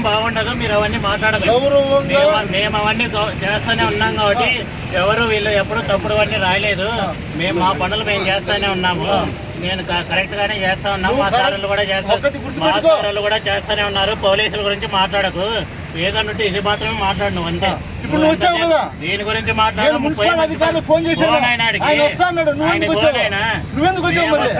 ఏం బాగుండదు మీరు అవన్నీ గౌరవంగా మేము- మేము అవన్నీ చేస్తూనే ఉన్నాం కాబట్టి ఎవరు వీళ్ళు ఎప్పుడు తప్పుడు అన్నీ రాయలేదు. మేము మా పనులు మేము చేస్తూనే ఉన్నాము. నేను కరెక్ట్ గానే చేస్తా ఉన్నాము మా సార్లు కూడా ఒకటి మా. సార్లు కూడా చేస్తూనే ఉన్నారు. పోలీసుల గురించి మాట్లాడకు. ఏదన్నట్టు ఇది మాత్రమే మాట్లాడు నువ్వు అంతే ఇప్పుడు నువ్వు వచ్చావు కదా? దీని గురించి నేను మాట్లాడు మున్సిపల్ అధికారులు ఫోన్ చేశాను ఆయన వస్తా అన్నాడు నువ్వు ఎందుకు వచ్చావు వచ్చావు మీరు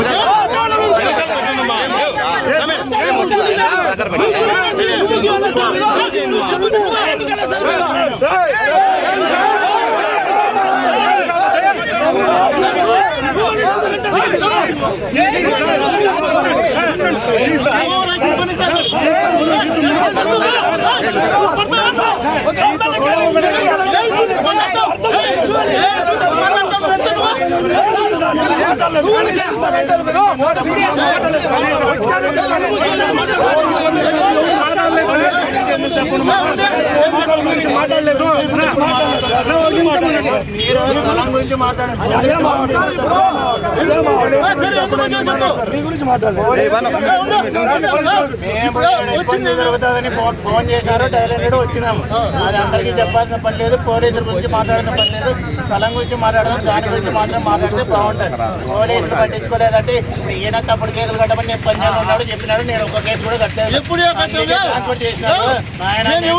స్థలం గురించి మాట్లాడండి మేము జరుగుతుందని ఫోన్ చేశారు డైలెక్ట్ వచ్చినాము అది అందరికీ చెప్పాల్సిన పని లేదు పోలీసుల గురించి మాట్లాడిన పని లేదు స్థలం గురించి మాట్లాడదాం దాని గురించి మాత్రం మాట్లాడితే బాగుంటుంది పోలీసులు పట్టించుకోలేదంటే ఈయన తప్పుడు కేసులు కట్టమని నేను పంజాబ్ ఉన్నాడు చెప్పినాడు నేను ఒక కేసు కూడా కట్టాను ఎప్పుడు ట్రాన్స్ఫర్ నేను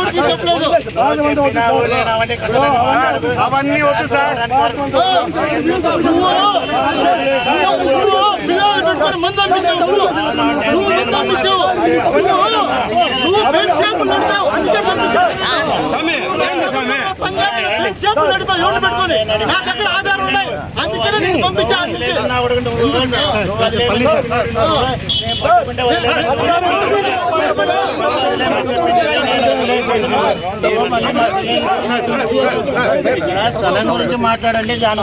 అవన్నీ వద్దు సార్ నువ్వు నువ్వు పిల్లలు పెట్టుకొని మందు అమ్మించావు నువ్వు నువ్వు మందు అమ్మించావు నువ్వు నువ్వు బెడ్ షాపు నడిపావు అందుకే పంపించావు పంజాబ్ బెడ్ షాపు నడిపావు ఎవరిని పెట్టుకొని నా దగ్గర ఆధారం ఉన్నాయి అందుకనే నేను. స్థలం గురించి మాట్లాడండి దాని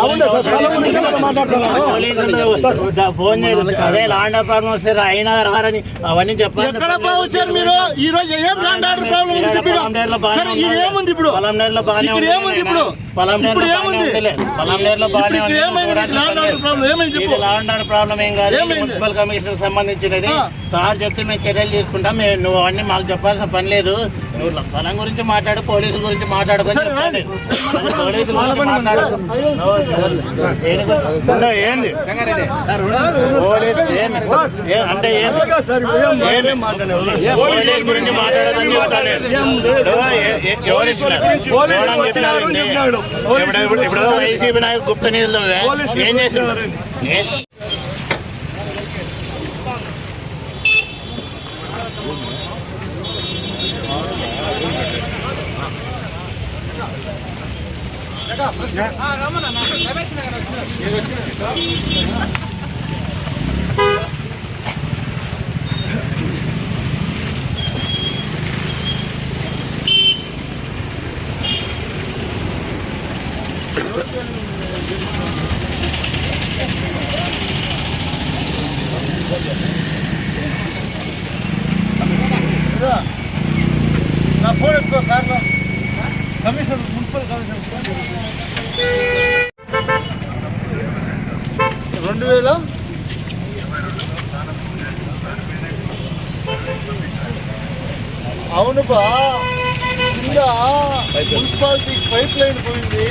ఫోన్ చేయండి అదే లాండ్ ప్రాబ్లం వస్తే అయినా రారని అవన్నీ చెప్పాలి ఎక్కడ మీరు ఈ రోజు ఏం ల్యాండ్ ఆర్డర్ ప్రాబ్లం ఉంది ఏముంది ఇప్పుడు ఏముంది ఇప్పుడు ఇప్పుడు ఏముంది. ప్రాబ్లం ఏం కాదు? మున్సిపల్ కమిషనర్ సంబంధించినది. సార్ చెప్తే మేము చర్యలు తీసుకుంటాం. మేము నువ్వు అవన్నీ మాకు చెప్పాల్సిన పని లేదు. నువ్వు స్థలం గురించి మాట్లాడు పోలీసుల గురించి మాట్లాడుకొని సరే, చెప్పండి. రండి. పోలీసుల గురించి మాట్లాడు నువ్వు దేని గురించి? ఉండు, ఏంది పోలీసు ఏంది? ఏ- అంటే? పోలీసు గురించి మాట్లాడదని. ఇప్పుడు వైసీపీ నాయకు గుప్త నిధులు ఏం చేసినారు నా ఫోన్ ఎక్కువ కార్లో కమిషన్ మున్సిపల్ కమిషనర్ రెండు వేల అవును కింద మున్సిపాలిటీ పైప్ లైన్ పోయింది.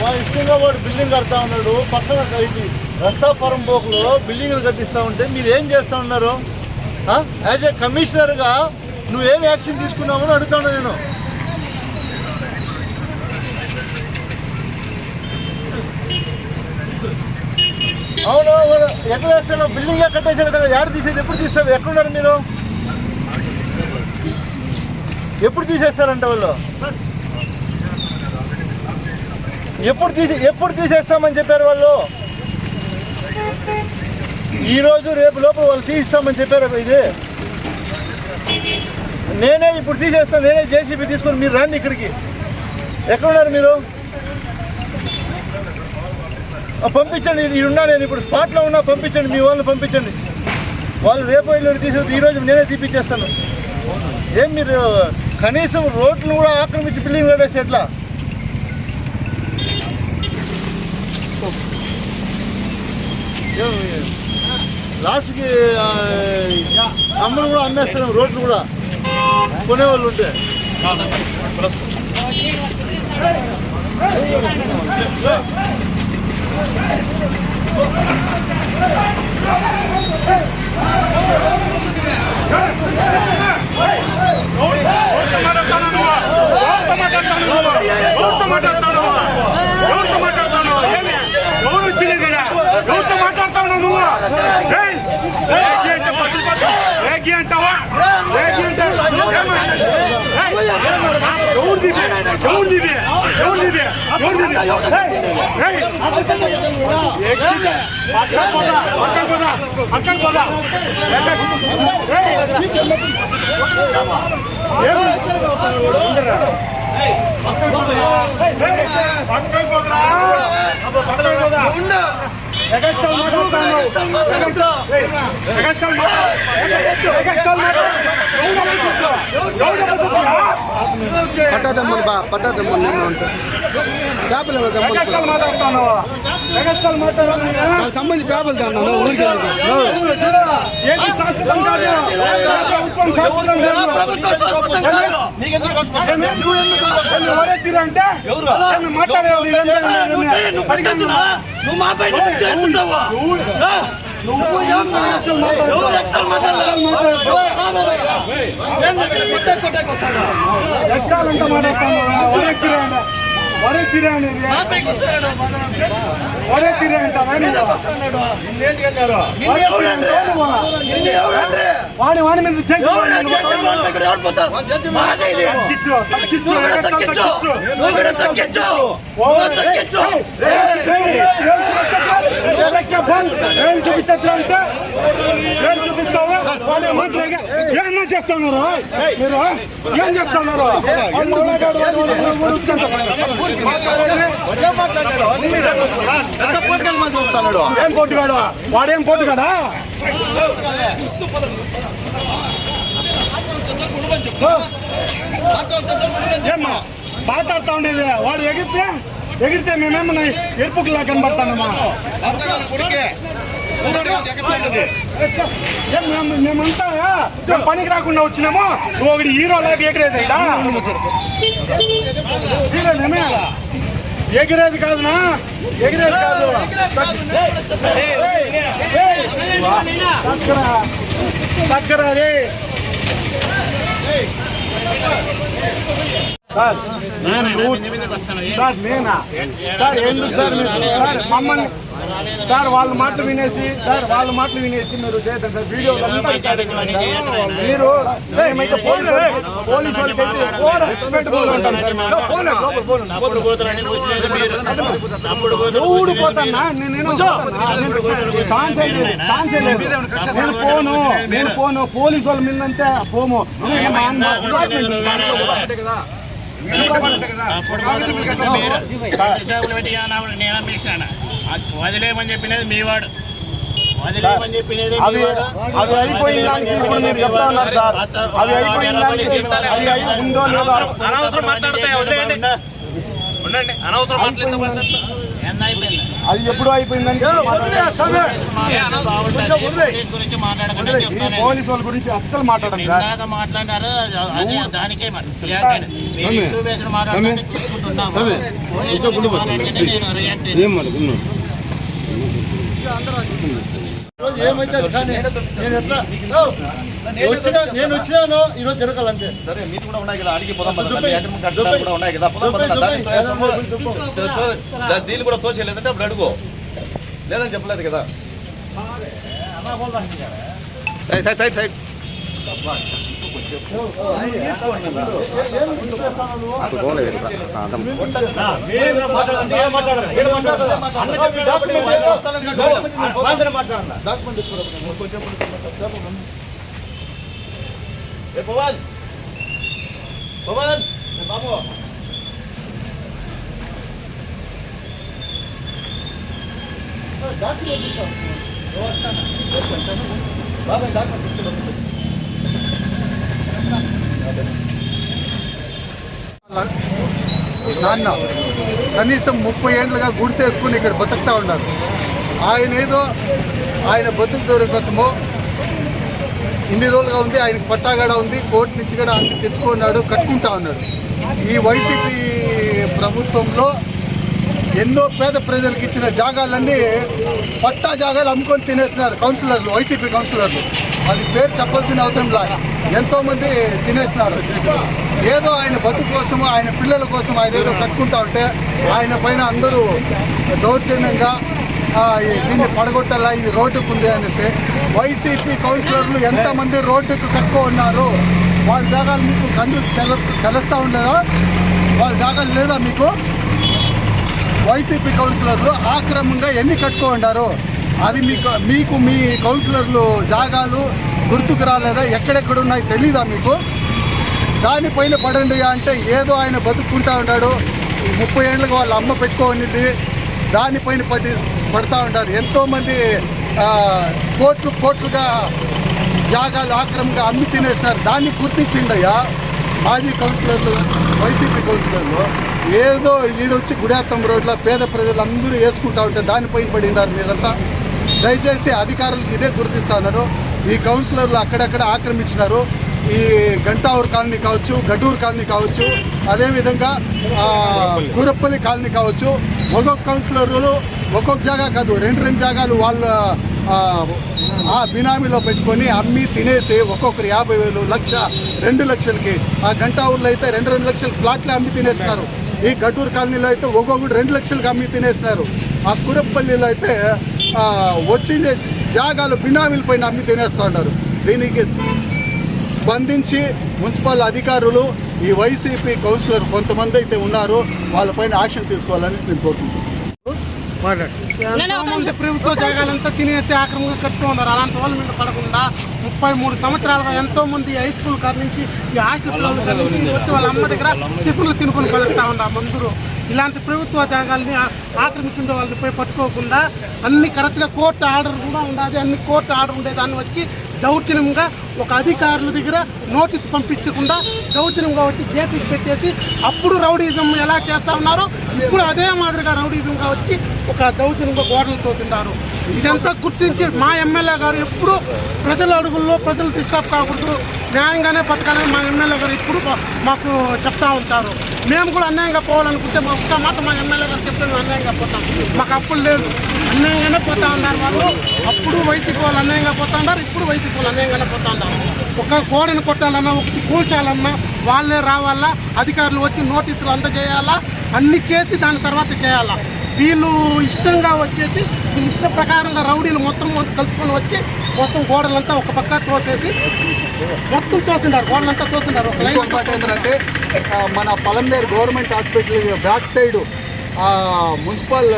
వాడు ఇష్టంగా వాడు బిల్డింగ్ కడతా ఉన్నాడు. పక్కన ఇది రస్తాపురం పోకులో బిల్డింగ్లు కట్టిస్తా ఉంటే మీరు ఏం చేస్తా ఉన్నారు? యాజ్ ఏ కమిషనర్గా నువ్వేం యాక్షన్ తీసుకున్నావని అడుగుతాను నేను. అవును ఎక్కడ ఎట్లా వేస్తాడు? బిల్డింగ్ కట్టేసాడు కదా. యాడ తీసేది? ఎప్పుడు తీస్తావు? ఎక్కడున్నారు మీరు? ఎప్పుడు తీసేస్తారంట వాళ్ళు? ఎప్పుడు తీసి ఎప్పుడు తీసేస్తామని చెప్పారు వాళ్ళు? ఈరోజు రేపు లోపల వాళ్ళు తీసిస్తామని చెప్పారు ఇది? నేనే ఇప్పుడు తీసేస్తాను నేనే జేసీబీ తీసుకొని మీరు రండి ఇక్కడికి. ఎక్కడున్నారు మీరు? పంపించండి ఇది ఉన్నా నేను ఇప్పుడు స్పాట్లో ఉన్నా పంపించండి మీ వాళ్ళని పంపించండి. వాళ్ళు రేపు ఎల్లుండి తీసేది ఈరోజు నేనే తీపిచ్చేస్తాను. ఏం మీరు? కనీసం రోడ్లు కూడా ఆక్రమించి బిల్డింగ్ కట్టేసి ఎట్లా? ఏం- లాస్ట్కి అమ్మలు కూడా అమ్మేస్తున్నాం రోడ్లు కూడా. కొనేవాళ్ళు ఉంటే. Hey! ఎవరిది? ఎవరిది? ఎవరిది. పక్కకు పోదా, పక్కకు పోదా, పక్కకు పోదా. పక్కకు పోదా. పక్కకు పోదా. ఎగస్ట్రాల్ మాట్లాడుతున్నావు. ఎగస్ట్రాల్ మాట్లాడు. ఎగస్ట్రాల్ మాట్లాడు. ఎవరు మాట్లాడుతున్నావు? పట్టదమ్మని బా పట్టదమ్మని నేను అంటే పేపర్లు ఎవరు ఎగస్ట్రాల్ మాట్లాడుతున్నావు. ఎగస్ట్రాల్ మాట్లాడుతున్నావు. సంబంధి పేపర్లు తన్నాను ఊరికి ఏంటి శాశ్వతం కాదు. ప్రభుత్వం శాశ్వతం కాదు. ఏమి? ఎవరే తీరు అంటే? ఏమి మాట్లాడేవాళ్ళు ఇదంతా నేను అడిగాను. నువ్వు మా పైన చేస్తున్నావా నువ్వు ఏం ఎవరు ఎక్స్ట్రా ఎక్కాలంటే మాట్లాడతాను తీరే అంటే ఒరే ఒరే వాడి వాడి మీద చేసి అంటే ఏమన్నా చేస్తున్నారు మీరు ఏం చేస్తున్నారు ఉన్నాడు, వాడు ఉన్నాడు, వాడు ఏం పోటు కదా ఏమ్మా మాట్లాడుతా ఉండేది వాడు ఎగిరితే ఎగిరితే మేమేమన్నా ఎరుపుకులా కనబడతానమ్మా ఏం మేము- మేమంతా పనికి రాకుండా వచ్చినాము నువ్వు ఒకటి హీరో లాగా ఎగిరేది ఈడ? హీరోనేమే? ఎగిరేది కాదునా ఎగిరేది కాదు దగ్గర రే సార్ నేను సార్ నేనా సార్ ఎందుకు సార్ మమ్మల్ని సార్ వాళ్ళ మాటలు వినేసి సార్ వాళ్ళ మాటలు వినేసి మీరు చేయదండి వీడియో మీరు మేమైతే పోలీసు పోలీసు ఎవడు పోతానా నేను పోను నేను పోను పోలీసు వాళ్ళ మీదంటే పోము అప్పుడు నేను అమ్మేసినాను అది వదిలేయమని చెప్పినది మీ వాడు వదిలేయమని చెప్పినది అవి మీ వాడు అవి అయిపోయిన దానికి ఇప్పుడు మీరు చెప్తా ఉన్నారు సార్. అవి అయిపోయిన దానికి అవి అయి ఉందో లేదో అనవసరం మాట్లాడితే వదిలేయండి ఉండండి. అనవసరం మాట్లాడితే అది ఎప్పుడు అయిపోయిందంటే పోలీస్ గురించి మాట్లాడకుండా ఇది చెప్తాను పోలీసు వాళ్ళ గురించి అస్సలు మాట్లాడండి మాట్లాడారు అదే దానికే మరి. మీరు. రోజు ఏమైతే అది కానీ నేను ఎట్లా? వచ్చిన నేను వచ్చినాను ఈ రోజు జరగాలంతే సరే మీటి కూడా ఉన్నాయి కదా అడిగి పోదాం కూడా ఉన్నాయి కదా దీన్ని కూడా తోసేయలేదంటే అప్పుడు అడుగు. లేదని చెప్పలేదు కదా. Side side side. డాక్యుమెంట్ తెచ్చుకోరా బాబు చెప్పండి బాబాయ్ డాక్యుమెంట్ తెచ్చుకోరా నాన్న కనీసం ముప్పై ఏండ్లుగా గుడిసేసుకుని ఇక్కడ బతుకుతా ఉన్నారు. ఆయన ఏదో ఆయన బతుకు దూరం కోసమో ఇన్ని రోజులుగా ఉంది ఆయనకి పట్టాగడ ఉంది కోర్టు నుంచి కూడా అన్ని తెచ్చుకున్నాడు కట్టుకుంటా ఉన్నాడు. ఈ వైసీపీ ప్రభుత్వంలో ఎన్నో పేద ప్రజలకు ఇచ్చిన జాగాలన్నీ పట్టా జాగాలు అమ్ముకొని తినేస్తున్నారు కౌన్సిలర్లు వైసీపీ కౌన్సిలర్లు. అది పేరు చెప్పాల్సిన అవసరం లా. ఎంతోమంది తినేసినారు. ఏదో ఆయన బతుకు కోసం ఆయన పిల్లల కోసం ఆయన ఏదో కట్టుకుంటా ఉంటే ఆయన పైన అందరూ దౌర్జన్యంగా ఈ- దీన్ని పడగొట్టాలా ఇది రోడ్డుకు ఉంది అనేసి వైసీపీ కౌన్సిలర్లు ఎంతమంది రోడ్డుకు కట్టుకో ఉన్నారు? వాళ్ళ జాగాలు మీకు కన్ను తెలుస్తూ ఉండదా? వాళ్ళ జాగాలు లేదా మీకు? వైసీపీ కౌన్సిలర్లు ఆక్రమంగా ఎన్ని కట్టుకో ఉన్నారు అది మీకు మీకు మీ కౌన్సిలర్లు జాగాలు గుర్తుకు రాలేదా? ఎక్కడెక్కడ ఉన్నాయి తెలీదా మీకు? దానిపైన పడండి అంటే ఏదో ఆయన బతుక్కుంటా ఉన్నాడు. ముప్పై ఏళ్ళకి వాళ్ళ అమ్మ పెట్టుకోనిది. దానిపైన పడి పడతా ఉంటారు ఎంతోమంది కోట్లు కోట్లుగా జాగాలు ఆక్రమంగా అమ్మి తినేసినారు. దాన్ని గుర్తించిండయ్యా మాజీ కౌన్సిలర్లు వైసీపీ కౌన్సిలర్లు ఏదో ఈడొచ్చి గుడాత్తం రోడ్లో పేద ప్రజలందరూ వేసుకుంటా ఉంటే దానిపైన పడినారు మీరంతా. దయచేసి అధికారులకు ఇదే గుర్తిస్తున్నారు ఈ కౌన్సిలర్లు అక్కడక్కడ ఆక్రమించినారు. ఈ గంటావూరు కాలనీ కావచ్చు గడ్డూరు కాలనీ కావచ్చు అదేవిధంగా కూరప్పల్లి కాలనీ కావచ్చు. ఒక్కొక్క కౌన్సిలర్లు ఒక్కొక్క జాగా కాదు రెండు రెండు జాగాలు వాళ్ళ ఆ, బినామీలో పెట్టుకొని అమ్మి తినేసి ఒక్కొక్కరు యాభై వేలు లక్ష రెండు లక్షలకి. ఆ గంటావూరులో అయితే రెండు రెండు లక్షల ఫ్లాట్లు అమ్మి తినేస్తున్నారు. ఈ గడ్డూరు కాలనీలో అయితే ఒక్కొక్కటి రెండు లక్షలకు అమ్మి తినేస్తున్నారు ఆ కురప్పల్లిలో అయితే ఆ, వచ్చిండే జాగాలు బినామీల పైన అమ్మి తినేస్తూ ఉన్నారు. దీనికి స్పందించి మున్సిపల్ అధికారులు ఈ వైసీపీ కౌన్సిలర్ కొంతమంది అయితే ఉన్నారు. వాళ్ళపైన యాక్షన్ తీసుకోవాలని నేను కోరుకుంటున్నాను. ప్రభుత్వ జాగాలంతా తినేసి ఆక్రమంగా కట్టుతూ ఉన్నారు అలాంటి వాళ్ళ మీద పడకుండా ముప్పై మూడు సంవత్సరాలుగా ఎంతో మంది హై స్కూల్ కాడ నుంచి ఈ నుంచి వచ్చి వాళ్ళ అమ్మ దగ్గర టిఫిన్లు తినుకొని బతుకుతా ఉన్నారు. అందరూ ఇలాంటి ప్రభుత్వ జాగాల్ని ఆక్రమించిన వాళ్ళని పోయి పట్టుకోకుండా అన్ని కరెక్ట్గా కోర్టు ఆర్డర్ కూడా ఉండాలి. అన్ని కోర్టు ఆర్డర్ ఉండేదాన్ని వచ్చి దౌర్జన్యంగా ఒక అధికారుల దగ్గర నోటీస్ పంపించకుండా దౌర్జన్యంగా వచ్చి కేసులు పెట్టేసి అప్పుడు రౌడీజం ఎలా చేస్తా ఉన్నారో ఇప్పుడు అదే మాదిరిగా రౌడీజంగా వచ్చి ఒక దౌర్జన్యంగా గోడలు తోతున్నారు ఇదంతా గుర్తించి మా ఎమ్మెల్యే గారు ఎప్పుడూ ప్రజల అడుగుల్లో ప్రజలు డిస్టర్బ్ కాకూడదు. న్యాయంగానే బతకాలని మా ఎమ్మెల్యే గారు ఇప్పుడు మాకు చెప్తా ఉంటారు. మేము కూడా అన్యాయంగా పోవాలనుకుంటే మా ఒక్క మాట మా ఎమ్మెల్యే గారు చెప్తే మేము అన్యాయంగా పోతాం. మాకు అప్పులు లేదు. అన్యాయంగానే పోతా ఉన్నారు వాళ్ళు. అప్పుడు వైసీపీ వాళ్ళు అన్యాయంగా పోతా ఉన్నారు ఇప్పుడు వైసీపీ వాళ్ళు అన్యాయంగానే పోతా ఉన్నారు. ఒక కోడిని కొట్టాలన్నా ఒకటి కూల్చాలన్నా వాళ్ళే రావాలా? అధికారులు వచ్చి నోటీసులు అందజేయాలా? అన్ని చేసి దాని తర్వాత చేయాలా? వీళ్ళు ఇష్టంగా వచ్చేసి వీళ్ళు ఇష్ట ప్రకారంగా రౌడీలు మొత్తం కలుసుకొని వచ్చి మొత్తం గోడలంతా ఒక పక్క తోసేసి మొత్తం తోసిండారు గోడలంతా తోసిండారు ఒక లైన్ ఇంకొకటి ఏంటంటే మన Palamaner government hospital back side municipal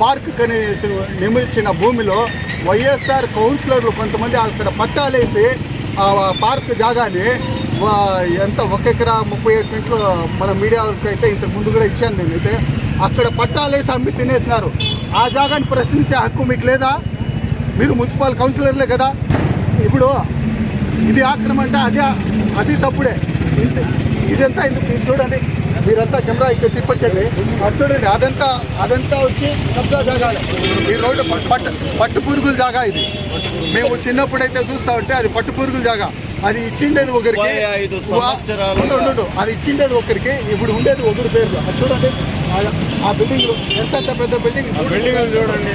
park కనీసి నిర్మించిన భూమిలో వైఎస్ఆర్ కౌన్సిలర్లు కొంతమంది అక్కడ పట్టాలేసి ఆ పార్క్ జాగాని ఎంత ఒక ఎకరా ముప్పై ఏడు సెంట్లు మన మీడియా వరకు అయితే ఇంతకు ముందు కూడా ఇచ్చాను నేనైతే. అక్కడ పట్టాలేసి అమ్మి తినేసినారు. ఆ జాగాని ప్రశ్నించే హక్కు మీకు లేదా? మీరు మున్సిపల్ కౌన్సిలర్లే కదా? ఇప్పుడు ఇది ఆక్రమణ అంటే అది అది తప్పుడే. ఇదంతా ఎందుకు ఇది చూడండి. మీరంతా కెమెరా ఇక్కడ తిప్పొచ్చండి. అది చూడండి అదంతా అదంతా వచ్చి కబ్జా జాగాలే. ఈ రోడ్డు పట్టు పట్టు పట్టు పురుగుల జాగా ఇది. మేము చిన్నప్పుడైతే చూస్తా ఉంటే అది పట్టు పురుగుల జాగా. అది ఇచ్చిండేది ఒకరికి. అది ఇచ్చిండేది ఒకరికి ఇప్పుడు ఉండేది ఒకరి పేరు అది చూడండి. ఆ- ఆ బిల్డింగ్ ఎంత పెద్ద బిల్డింగ్ బిల్డింగ్ చూడండి.